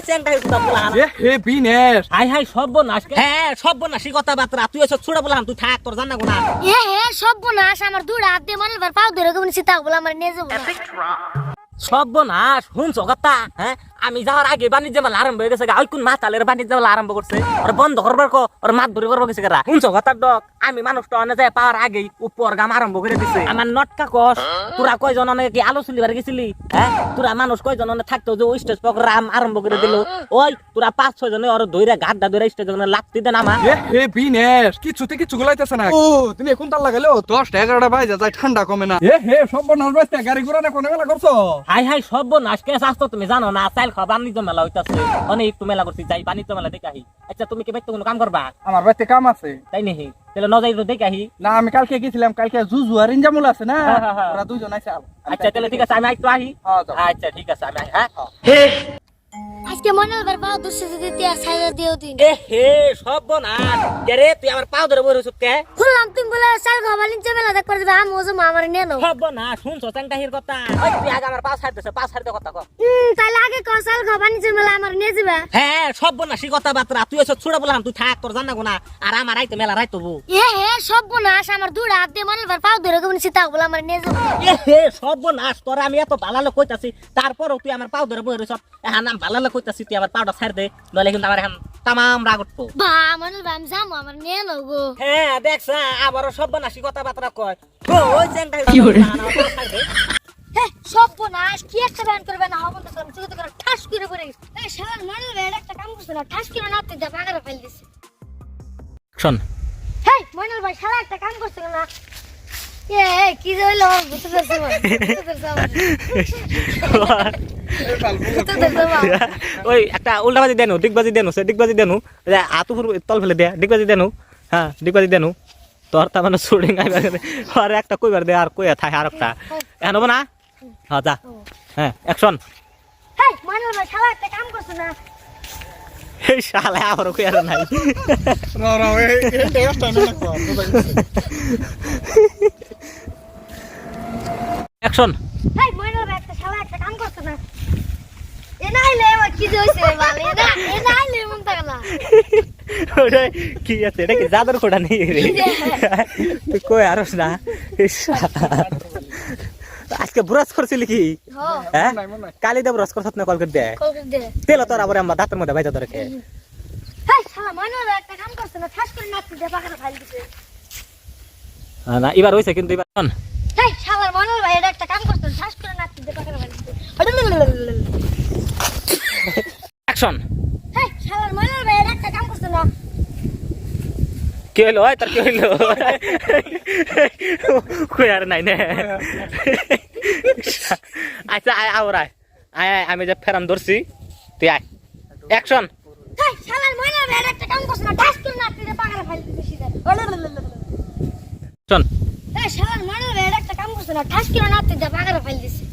ওই চ্যাংটা কথা বলা এ হে বিনেশ। হাই হাই সর্বনাশ হ্যাঁ সর্বনাশী কথাবার্তা তুই এসব ছুড়ে বললাম তুই থাক তোর জানা গোনা। এ হে সর্বনাশ আমার দুই হাত দিয়ে মনে পাও ধরে কেমন সীতা বলে আমার নিয়ে যাব না। সর্বনাশ শুনছ কথা? হ্যাঁ আমি যাওয়ার আগে বাণিজ্য মেলা আরম্ভ হয়ে গেছে গা। ওই কোন মাতালের বাণিজ্য মেলা আরম্ভ করছে? ওর বন্ধ করবার কো ওর মাত ধরে করব শুনছ কথার ডক? আমি মানুষটা অনেক যায় পাওয়ার আগেই উপর গাম আরম্ভ করে দিছে। আমার নটকা কস তোরা কয়জন অনেক কি আলো চলিবার গেছিলি? হ্যাঁ? তোরা মানুষ কয়জন অনেক থাকতো যে ওই স্টেজ প্রোগ্রাম আরম্ভ করে দিল? ওই তোরা পাঁচ ছয় জনে ওর ধইরা গাড্ডা ধরে স্টেজ লাগতি দেন আমার। এ হে বিনেশ কিছুতে কিছু গুলাইতেছে না ও তুমি এখন তার লাগাইলো দশটা এগারোটা বাজে যায় ঠান্ডা কমে না। এ হে সর্বনাশ বাজতে গাড়ি ঘোড়া না কোনো মেলা করছ? হাই হাই সর্বনাশ কে আসতো তুমি? জানো না চাইল খাওয়া বাণিজ্য মেলা হইতাছে। অনেক একটু মেলা করছি যাই বাণিজ্য মেলা দেখে আহি। আচ্ছা তুমি কি বাইতে কোনো কাম করবা? আমার বাড়িতে কাম আছে। তাই নেহি তাহলে ন যাই তো দেখে আহি না আমি কালকে গেছিলাম কালকে জুজু আর ইনজামুল আছে না? হ্যাঁ, হ্যাঁ, হ্যাঁ। ওরা দুজন আছে আচ্ছা তাহলে ঠিক আছে আমি একটু আহি হ্যাঁ, যাও। আচ্ছা ঠিক আছে আমি আহি, হ্যাঁ। আজকে মনে বার পাও দুশো দিতে আর সাইডে দিও দিন। এ হে রে তুই আমার পাও ধরে বসে কে? শুনলাম তুমি বলে চাল খাবার নিচে মেলা দেখ করে দিবে আমি ওজো আমার নিয়ে নাও। সর্বনাশ শুনছো চাংটাহির কথা? ওই তুই আগে আমার ছাড়তে কথা কর হুম তাহলে আগে কো চাল খাবার নিচে মেলা আমার নিয়ে যাবে। হ্যাঁ সর্বনাশী কথাবার্তা তুই এসব ছুড়ে বললাম তুই থাক তোর জানা গোনা আর আমার আইতে মেলা রাইতো বউ এ হে সর্বনাশ আমার দুই হাত দিয়ে মনে ধরে কেমন সীতা বলে আমার নিয়ে যাব। এ হে তোরা আমি এত ভালো কইতাছি তারপরও তুই আমার পাও ধরে বই রইছ এখন আমি ভালো কইতাছি। তুই আমার পাউটা ছাড় দে নইলে কিন্তু আমার এখন তামাম রাগ উঠবো। বা মনে বার আমি আমার নিয়ে নাও হ্যাঁ দেখছ আবারও সর্বনাশী কথাবার্তা কয়। ও, ওই সর্বনাশ কি একটা ব্যান করবে না হব তো তুমি তো করে ঠাস করে পড়ে গেছে। এই শালার বার একটা কাম করছে না ঠাস করে নাতে দে বাগারে ফেল দিছে। শোন। হে মনে ভাই শালা একটা কাম করছে না কি হইল ওই একটা উল্টাবাজি দেনু দিগবাজি দেনু সে দিগবাজি দেনু আতু তল ফেলে দে দিগবাজি দেনু হ্যাঁ দিগবাজি দেনু তোর তা মানে শুটিং আইবার আর একটা কইবার দে আর কইয়া থাকে আর একটা এখন হব না হ্যাঁ যা হ্যাঁ অ্যাকশন হে মনে ভাই শালা একটা কাম এই শালা আবার কইয়ার নাই এই অ্যাকশন হে ভাই একটা শালা একটা কাম করছে না। এ নাইলে আমার কি হইছে বাল এ না এ নাইলে মন তাগলা ওটা কি আছে? এটা কি জাদুর নেই রে? তুই কই আরস না? আজকে ব্রাশ করছিলি কি? হ্যাঁ। কালি দেব ব্রাশ করছত না কল করে দে দে। তেল তোর আবার আমার দাঁতের মধ্যে বাইজা ধরে না। দে এবার হইছে কিন্তু এবার শোন শালার ভাই এটা একটা কাম করে অ্যাকশন শালার ভাই এটা একটা কাম না। তোর কই আর নাই নে? আচ্ছা আয় আওর আয় আয় আয় আমি যে ফেরাম ধরছি তুই আয়। অ্যাকশন হে শালার ভাই এটা একটা কাম না। করে শোন শালার একটা কাম করছে না ঠাস করে নাতে বাগারে ফেল দিছে।